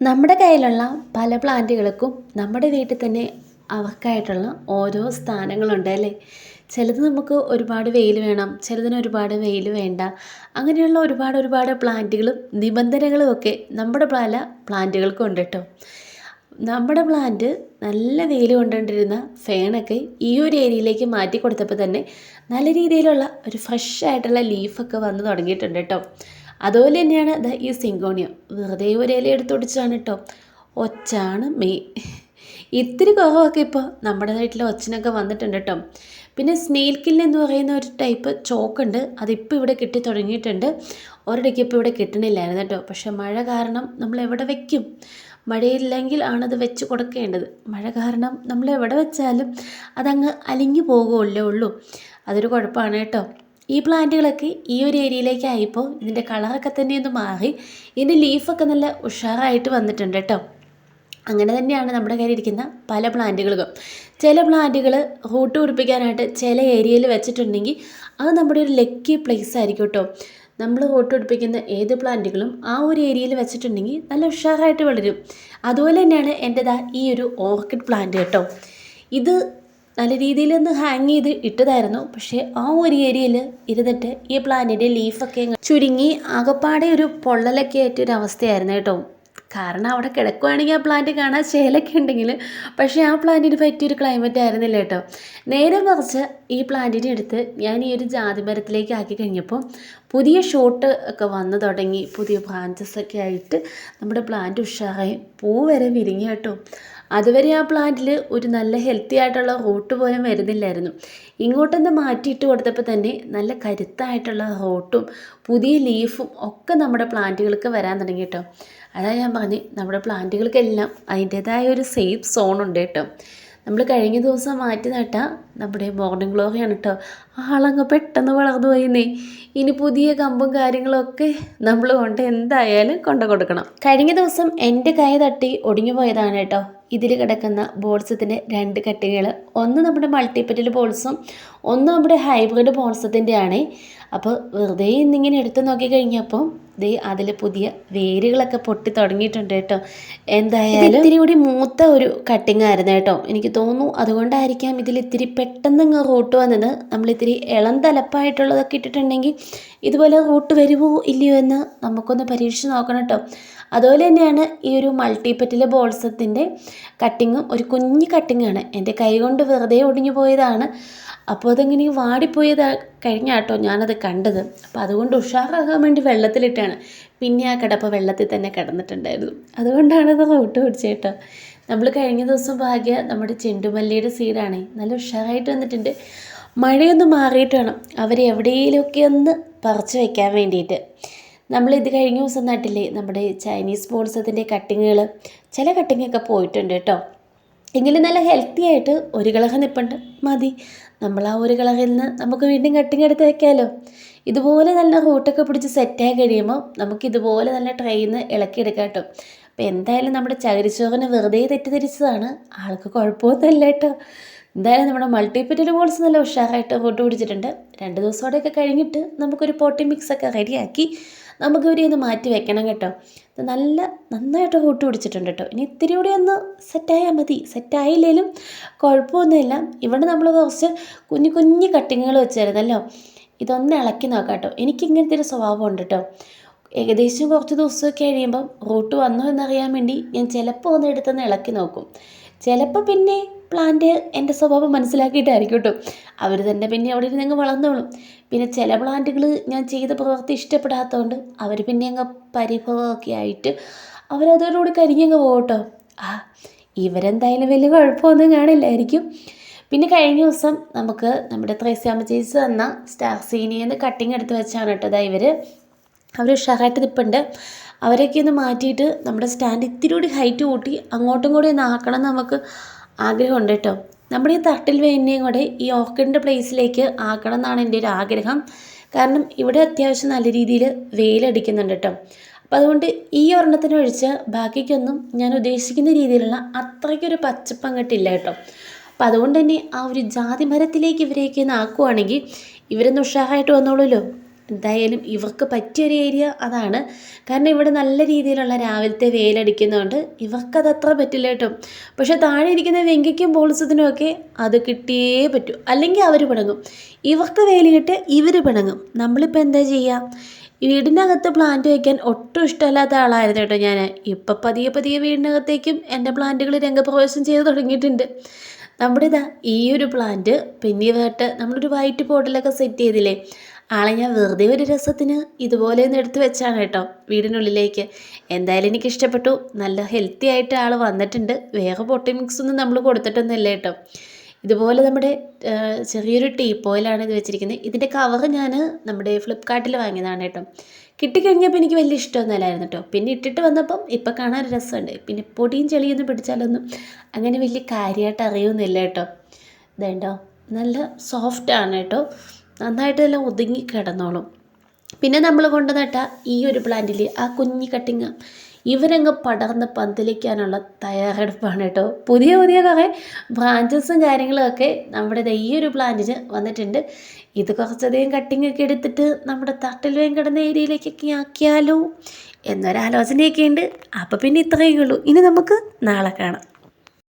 നമ്മുടെ കയ്യിലുള്ള പല പ്ലാന്റുകൾക്കും നമ്മുടെ വീട്ടിൽ തന്നെ അവർക്കായിട്ടുള്ള ഓരോ സ്ഥാനങ്ങളുണ്ട് അല്ലേ? ചിലത് നമുക്ക് ഒരുപാട് വെയിൽ വേണം ചിലതിന് ഒരുപാട് വെയിൽ വേണ്ട. അങ്ങനെയുള്ള ഒരുപാട് ഒരുപാട് പ്ലാന്റുകളും നിബന്ധനകളും ഒക്കെ നമ്മുടെ പല പ്ലാന്റുകൾക്കും ഉണ്ട് കേട്ടോ. നമ്മുടെ പ്ലാന്റ് നല്ല വെയിൽ കൊണ്ടുകൊണ്ടിരുന്ന ഫേണൊക്കെ ഈ ഒരു ഏരിയയിലേക്ക് മാറ്റി കൊടുത്തപ്പോൾ തന്നെ നല്ല രീതിയിലുള്ള ഒരു ഫ്രഷ് ആയിട്ടുള്ള ലീഫൊക്കെ വന്ന് തുടങ്ങിയിട്ടുണ്ട് കേട്ടോ. അതുപോലെ തന്നെയാണ് ഈ സിങ്കോണിയം. വെറുതെ ഒരു ഇല എടുത്തൊടിച്ചാണ് കേട്ടോ ഒച്ചാണ് മെയ്. ഇത്തിരി കുറവൊക്കെ ഇപ്പോൾ നമ്മുടെ വീട്ടിൽ ഒച്ചനൊക്കെ വന്നിട്ടുണ്ട് കേട്ടോ പിന്നെ സ്നേൽക്കിൽ എന്ന് പറയുന്ന ഒരു ടൈപ്പ് ചോക്കുണ്ട്. അതിപ്പോൾ ഇവിടെ കിട്ടി തുടങ്ങിയിട്ടുണ്ട്. ഒരിടയ്ക്ക് ഇപ്പോൾ ഇവിടെ കിട്ടണില്ലായിരുന്നു കേട്ടോ പക്ഷേ മഴ കാരണം നമ്മൾ എവിടെ വയ്ക്കും മഴയില്ലെങ്കിൽ ആണത് വെച്ച് കൊടുക്കേണ്ടത്. മഴ കാരണം നമ്മൾ എവിടെ വെച്ചാലും അതങ്ങ് അലിഞ്ഞു പോകുമല്ലേ ഉള്ളൂ. അതൊരു കുഴപ്പമാണ് കേട്ടോ ഈ പ്ലാന്റുകളൊക്കെ ഈ ഒരു ഏരിയയിലേക്ക് ആയപ്പോൾ ഇതിന്റെ കളറൊക്കെ തന്നെ ഒന്ന് മാറി. ഇതിന്റെ ലീഫൊക്കെ നല്ല ഉഷാറായിട്ട് വന്നിട്ടുണ്ട് കേട്ടോ. അങ്ങനെ തന്നെയാണ് നമ്മുടെ കയ്യിൽ ഇരിക്കുന്ന പല പ്ലാന്റുകളും. ചില പ്ലാന്റുകൾ റൂട്ട് പിടിപ്പിക്കാനായിട്ട് ചില ഏരിയയിൽ വെച്ചിട്ടുണ്ടെങ്കിൽ അത് നമ്മുടെ ഒരു ലക്കി പ്ലേസ് ആയിരിക്കും കേട്ടോ. നമ്മൾ റൂട്ട് പിടിപ്പിക്കുന്ന ഏത് പ്ലാന്റുകളും ആ ഒരു ഏരിയയിൽ വെച്ചിട്ടുണ്ടെങ്കിൽ നല്ല ഉഷാറായിട്ട് വളരും. അതുപോലെ തന്നെയാണ് എന്റെതാ ഈ ഒരു ഓർക്കിഡ് പ്ലാന്റ് കേട്ടോ. ഇത് നല്ല രീതിയിൽ ഒന്ന് ഹാങ് ചെയ്ത് ഇട്ടതായിരുന്നു. പക്ഷേ ആ ഒരു ഏരിയയിൽ ഇരുന്നിട്ട് ഈ പ്ലാന്റിന്റെ ലീഫൊക്കെ ചുരുങ്ങി ആകപ്പാടെ ഒരു പൊള്ളലൊക്കെ ആയിട്ട് ഒരു അവസ്ഥയായിരുന്നു കേട്ടോ. കാരണം അവിടെ കിടക്കുവാണെങ്കിൽ ആ പ്ലാന്റ് കാണാൻ ചേലൊക്കെ ഉണ്ടെങ്കിൽ പക്ഷേ ആ പ്ലാന്റിന് പറ്റിയൊരു ക്ലൈമറ്റ് ആയിരുന്നില്ല കേട്ടോ. നേരെ മറിച്ച് ഈ പ്ലാന്റിനെ എടുത്ത് ഞാൻ ഈ ഒരു ജാതി മരത്തിലേക്ക് ആക്കി കഴിഞ്ഞപ്പോൾ പുതിയ ഷോട്ട് ഒക്കെ വന്നു തുടങ്ങി. പുതിയ ബ്രാഞ്ചസ് ഒക്കെ ആയിട്ട് നമ്മുടെ പ്ലാന്റ് ഉഷാറായി. പൂ വരെ വിരിഞ്ഞു കേട്ടോ. അതുവരെ ആ പ്ലാന്റിൽ ഒരു നല്ല ഹെൽത്തി ആയിട്ടുള്ള റൂട്ട് പോലും വരുന്നില്ലായിരുന്നു. ഇങ്ങോട്ടൊന്ന് മാറ്റിയിട്ട് കൊടുത്തപ്പോൾ തന്നെ നല്ല കരുത്തായിട്ടുള്ള റൂട്ടും പുതിയ ലീഫും ഒക്കെ നമ്മുടെ പ്ലാന്റുകൾക്ക് വരാൻ തുടങ്ങി കേട്ടോ അതാണ് ഞാൻ പറഞ്ഞ് നമ്മുടെ പ്ലാന്റുകൾക്കെല്ലാം അതിന്റേതായ ഒരു സേഫ് സോൺ ഉണ്ട് കേട്ടോ നമ്മൾ കഴിഞ്ഞ ദിവസം മാറ്റി നട്ട നമ്മുടെ മോർണിംഗ് ഗ്ലോറിയാണ് കേട്ടോ ആളങ്ങ് പെട്ടെന്ന് വളർന്നു പോയിന്നേ. ഇനി പുതിയ കമ്പും കാര്യങ്ങളൊക്കെ നമ്മൾ കൊണ്ട് എന്തായാലും കൊണ്ടു കൊടുക്കണം. കഴിഞ്ഞ ദിവസം എന്റെ കൈ തട്ടി ഒടിഞ്ഞു പോയതാണ് കേട്ടോ ഇതിൽ കിടക്കുന്ന ബോൾസത്തിന്റെ രണ്ട് കട്ടികൾ ഒന്ന് നമ്മുടെ മൾട്ടിപ്പറ്റൽ ബോൾസും ഒന്ന് നമ്മുടെ ഹൈബ്രിഡ് ബോൾസത്തിന്റെ ആണ് അപ്പോൾ വെറുതെ ഇന്നിങ്ങനെ എടുത്ത് നോക്കി കഴിഞ്ഞപ്പോൾ ദേ അതിൽ പുതിയ വേരുകളൊക്കെ പൊട്ടി തുടങ്ങിയിട്ടുണ്ട് കേട്ടോ. എന്തായാലും ഇത്തിരി കൂടി മൂത്ത ഒരു കട്ടിങ് ആയിരുന്നു കേട്ടോ. എനിക്ക് തോന്നുന്നു അതുകൊണ്ടായിരിക്കാം ഇതിൽ ഇത്തിരി പെട്ടെന്ന് ഇങ്ങ് റൂട്ട് വന്നത്. നമ്മളിത്തിരി ഇളം തലപ്പായിട്ടുള്ളതൊക്കെ ഇട്ടിട്ടുണ്ടെങ്കിൽ ഇതുപോലെ റൂട്ട് വരുമോ ഇല്ലയോ എന്ന് നമുക്കൊന്ന് പരീക്ഷിച്ച് നോക്കണം കേട്ടോ. അതുപോലെ തന്നെയാണ് ഈ ഒരു മൾട്ടിപ്പറ്റിലെ ബോൾസത്തിന്റെ കട്ടിങ്ങും ഒരു കുഞ്ഞു കട്ടിങ്ങാണ് എന്റെ കൈ കൊണ്ട് വെറുതെ ഒടിഞ്ഞു പോയതാണ്. അപ്പോൾ അതെങ്ങനെ വാടിപ്പോയത് കഴിഞ്ഞാട്ടോ ഞാനത് കണ്ടത്. അപ്പോൾ അതുകൊണ്ട് ഉഷാറാകാൻ വേണ്ടി വെള്ളത്തിലിട്ടാണ്. പിന്നെ ആ കിടപ്പ് വെള്ളത്തിൽ തന്നെ കിടന്നിട്ടുണ്ടായിരുന്നു. അതുകൊണ്ടാണ് അത് റൂട്ട് പിടിച്ചേട്ടോ. നമ്മൾ കഴിഞ്ഞ ദിവസം ഭാഗ്യ നമ്മുടെ ചെണ്ടുമല്ലിയുടെ സീഡാണ് നല്ല ഉഷാറായിട്ട് വന്നിട്ടുണ്ട്. മഴയൊന്ന് മാറിയിട്ട് വേണം. എവിടെയെങ്കിലുമൊക്കെ ഒന്ന് പറിച്ചു വയ്ക്കാൻ വേണ്ടിയിട്ട്. നമ്മൾ ഇത് കഴിഞ്ഞ ദിവസം നട്ടില്ലേ? നമ്മുടെ ചൈനീസ് ബോൾസത്തിന്റെ കട്ടിങ്ങുകൾ. ചില കട്ടിങ്ങൊക്കെ പോയിട്ടുണ്ട് കേട്ടോ. എങ്കിലും നല്ല ഹെൽത്തി ആയിട്ട് ഒരു കിളഹ നിൽപ്പുണ്ട് മതി. നമ്മൾ ആ ഒരു കിളഹയിൽ നിന്ന് നമുക്ക് വീണ്ടും കട്ടിങ് എടുത്ത് വെക്കാമല്ലോ ഇതുപോലെ നല്ല റൂട്ടൊക്കെ പിടിച്ച് സെറ്റായി കഴിയുമ്പോൾ നമുക്ക് ഇതുപോലെ നല്ല ട്രെയിൽ നിന്ന് ഇളക്കിയെടുക്കാം കേട്ടോ. അപ്പോൾ എന്തായാലും നമ്മുടെ ചകിരിച്ചോറിനെ വെറുതെ തെറ്റിദ്ധരിച്ചതാണ്. ആൾക്ക് കുഴപ്പമൊന്നുമില്ല കേട്ടോ. എന്തായാലും നമ്മുടെ മൾട്ടിപ്പറ്റൽ ബോൾസ് നല്ല ഉഷാറായിട്ട് റൂട്ട് പിടിച്ചിട്ടുണ്ട്. രണ്ട് ദിവസത്തോടെയൊക്കെ കഴിഞ്ഞിട്ട് നമുക്കൊരു പോട്ടി മിക്സൊക്കെ റെഡിയാക്കി നമുക്ക് ഒന്ന് മാറ്റി വെക്കണം കേട്ടോ. നല്ല നന്നായിട്ട് റൂട്ട് പിടിച്ചിട്ടുണ്ട് കേട്ടോ. ഇനി ഇത്തിരി കൂടി ഒന്ന് സെറ്റായാൽ മതി. സെറ്റായില്ലേലും കുഴപ്പമൊന്നുമില്ല. ഇവിടെ നമ്മൾ കുറച്ച് കുഞ്ഞു കുഞ്ഞു കട്ടിങ്ങുകൾ വെച്ചായിരുന്നല്ലോ ഇതൊന്ന് ഇളക്കി നോക്കാം കേട്ടോ. എനിക്കിങ്ങനത്തെ ഒരു സ്വഭാവം ഉണ്ട് കേട്ടോ. ഏകദേശം കുറച്ച് ദിവസമൊക്കെ കഴിയുമ്പം റൂട്ട് വന്നോ എന്നറിയാൻ വേണ്ടി ഞാൻ ചിലപ്പോൾ ഒന്ന് എടുത്തൊന്ന് ഇളക്കി നോക്കും. ചിലപ്പോൾ പിന്നെ പ്ലാന്റ് എന്റെ സ്വഭാവം മനസ്സിലാക്കിയിട്ടായിരിക്കും കേട്ടോ അവർ തന്നെ പിന്നെ അവിടെ ഇരുന്ന് അങ്ങ് വളർന്നോളും. പിന്നെ ചില പ്ലാന്റുകൾ ഞാൻ ചെയ്ത പ്രവൃത്തി ഇഷ്ടപ്പെടാത്തതുകൊണ്ട് അവർ പിന്നെ അങ്ങ് പരിഭവമൊക്കെ ആയിട്ട് അവരതോടുകൂടി കരിഞ്ഞങ്ങ് പോകട്ടോ ആ ഇവരെന്തായാലും വലിയ കുഴപ്പമൊന്നും കാണില്ലായിരിക്കും. പിന്നെ കഴിഞ്ഞ ദിവസം നമുക്ക് നമ്മുടെ ത്രേസ്യാമ്മ ചേച്ചി തന്ന സ്റ്റാർ സീനിയെന്ന് കട്ടിങ് എടുത്ത് വെച്ചാണ് കേട്ടോ ഇതാ ഇവർ അവർ ഉഷാറായിട്ട് നിൽപ്പുണ്ട് അവരൊക്കെ ഒന്ന് മാറ്റിയിട്ട് നമ്മുടെ സ്റ്റാൻഡ് ഇത്തിരി കൂടി ഹൈറ്റ് കൂട്ടി അങ്ങോട്ടും കൂടി ഒന്ന് ആക്കണം നമുക്ക് ആഗ്രഹമുണ്ട് കേട്ടോ നമ്മുടെ ഈ തട്ടിൽ വേനയും കൂടെ ഈ ഓർക്കിഡിന്റെ പ്ലേസിലേക്ക് ആക്കണം എന്നാണ് എന്റെ ഒരു ആഗ്രഹം. കാരണം ഇവിടെ അത്യാവശ്യം നല്ല രീതിയിൽ വെയിലടിക്കുന്നുണ്ട് കേട്ടോ അപ്പം അതുകൊണ്ട് ഈ ഒരെണ്ണത്തിന് ഒഴിച്ച് ബാക്കിക്കൊന്നും ഞാൻ ഉദ്ദേശിക്കുന്ന രീതിയിലുള്ള അത്രയ്ക്കൊരു പച്ചപ്പ് അങ്ങോട്ടില്ല കേട്ടോ അപ്പം അതുകൊണ്ട് തന്നെ ആ ഒരു ജാതി മരത്തിലേക്ക് ഇവരെയൊക്കെ ഒന്ന് ആക്കുവാണെങ്കിൽ ഇവരൊന്ന് ഉഷാറായിട്ട് വന്നോളൂല്ലോ എന്തായാലും ഇവർക്ക് പറ്റിയൊരു ഏരിയ അതാണ്. കാരണം ഇവിടെ നല്ല രീതിയിലുള്ള രാവിലത്തെ വെയിലടിക്കുന്നതുകൊണ്ട് ഇവർക്കത് അത്ര പറ്റില്ല കേട്ടോ. പക്ഷെ താഴെ ഇരിക്കുന്ന വെങ്കയ്ക്കും ബോൾസത്തിനും ഒക്കെ അത് കിട്ടിയേ പറ്റൂ. അല്ലെങ്കിൽ അവർ പിണങ്ങും. ഇവർക്ക് വെയിൽ കിട്ടിയ ഇവർ പിണങ്ങും. നമ്മളിപ്പോൾ എന്താ ചെയ്യുക വീടിനകത്ത് പ്ലാന്റ് വയ്ക്കാൻ ഒട്ടും ഇഷ്ടമല്ലാത്ത ആളായിരുന്നു കേട്ടോ ഞാൻ ഇപ്പം പതിയെ പതിയെ വീടിനകത്തേക്കും എന്റെ പ്ലാന്റുകൾ രംഗപ്രവേശം ചെയ്ത് തുടങ്ങിയിട്ടുണ്ട്. നമ്മുടെ ഇതാ ഈ ഒരു പ്ലാന്റ് പിന്നീട് നമ്മളൊരു വൈറ്റ് പോട്ടിലൊക്കെ സെറ്റ് ചെയ്തില്ലേ? ആളെ ഞാൻ വെറുതെ ഒരു രസത്തിന് ഇതുപോലെ ഒന്ന് എടുത്തു വെച്ചാണ് കേട്ടോ വീടിനുള്ളിലേക്ക്. എന്തായാലും എനിക്ക് ഇഷ്ടപ്പെട്ടു. നല്ല ഹെൽത്തി ആയിട്ട് ആൾ വന്നിട്ടുണ്ട്. വേറെ പൊട്ടി മിക്സ് ഒന്നും നമ്മൾ കൊടുത്തിട്ടൊന്നുമില്ല കേട്ടോ. ഇതുപോലെ നമ്മുടെ ചെറിയൊരു ടീ പോയിലാണ് ഇത് വെച്ചിരിക്കുന്നത്. ഇതിന്റെ കവർ ഞാൻ നമ്മുടെ ഫ്ലിപ്കാർട്ടിൽ വാങ്ങിയതാണ് കേട്ടോ. കിട്ടിക്കഴിഞ്ഞപ്പോൾ എനിക്ക് വലിയ ഇഷ്ടമൊന്നുമല്ലായിരുന്നു കേട്ടോ. പിന്നെ ഇട്ടിട്ട് വന്നപ്പം ഇപ്പം കാണാൻ രസമുണ്ട്. പിന്നെ പൊടിയും ചെളിയൊന്നും പിടിച്ചാലൊന്നും അങ്ങനെ വലിയ കാര്യമായിട്ട് അറിയുന്നില്ല കേട്ടോ. ഇതുണ്ടോ? നല്ല സോഫ്റ്റ് ആണ് കേട്ടോ. നന്നായിട്ട് എല്ലാം ഒതുങ്ങി കിടന്നോളും. പിന്നെ നമ്മൾ കൊണ്ട് നട്ട ഈ ഒരു പ്ലാന്റിൽ ആ കുഞ്ഞി കട്ടിങ് ഇവരങ്ങ് പടർന്ന് പന്തലിക്കാനുള്ള തയ്യാറെടുപ്പാണ് കേട്ടോ. പുതിയ പുതിയ കുറേ ബ്രാഞ്ചസും കാര്യങ്ങളൊക്കെ നമ്മുടെ ഈ ഒരു പ്ലാന്റിന് വന്നിട്ടുണ്ട്. ഇത് കുറച്ചധികം കട്ടിങ് ഒക്കെ എടുത്തിട്ട് നമ്മുടെ തട്ടിൽ വേഗം കിടന്ന ഏരിയയിലേക്കൊക്കെ ആക്കിയാലോ എന്നൊരാലോചനയൊക്കെ ഉണ്ട്. അപ്പോൾ പിന്നെ ഇത്രയേ ഉള്ളൂ. ഇനി നമുക്ക് നാളെ കാണാം.